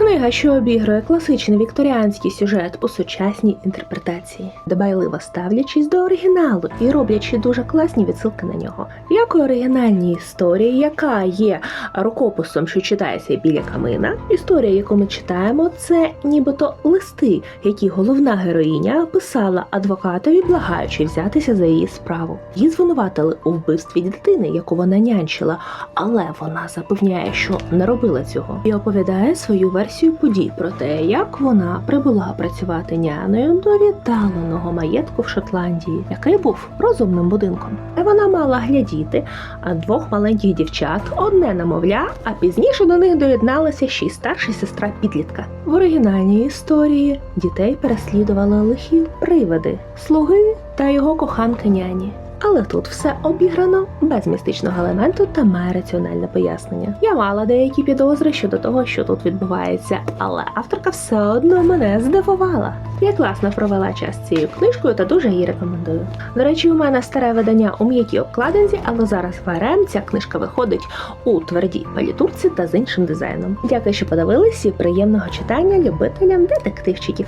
Книга, що обігрує класичний вікторіанський сюжет у сучасній інтерпретації, дбайливо ставлячись до оригіналу і роблячи дуже класні відсилки на нього. Як у оригінальній історії, яка є рукописом, що читається біля камина, історія, яку ми читаємо, це нібито листи, які головна героїня писала адвокатові, благаючи взятися за її справу. Її звинуватили у вбивстві дитини, яку вона нянчила, але вона запевняє, що не робила цього, і оповідає свою версію подій про те, як вона прибула працювати няною до віддаленого маєтку в Шотландії, який був розумним будинком. Де вона мала глядіти двох маленьких дівчат, одне намовля, а пізніше до них доєдналася ще й старша сестра підлітка. В оригінальній історії дітей переслідували лихі привиди, слуги та його коханка няні. Але тут все обіграно без містичного елементу та має раціональне пояснення. Я мала деякі підозри щодо того, що тут відбувається, але авторка все одно мене здивувала. Я класно провела час цією книжкою та дуже її рекомендую. До речі, у мене старе видання у м'якій обкладинці, але зараз в РМ ця книжка виходить у твердій палітурці та з іншим дизайном. Дякую, що подивились і приємного читання любителям детективчиків.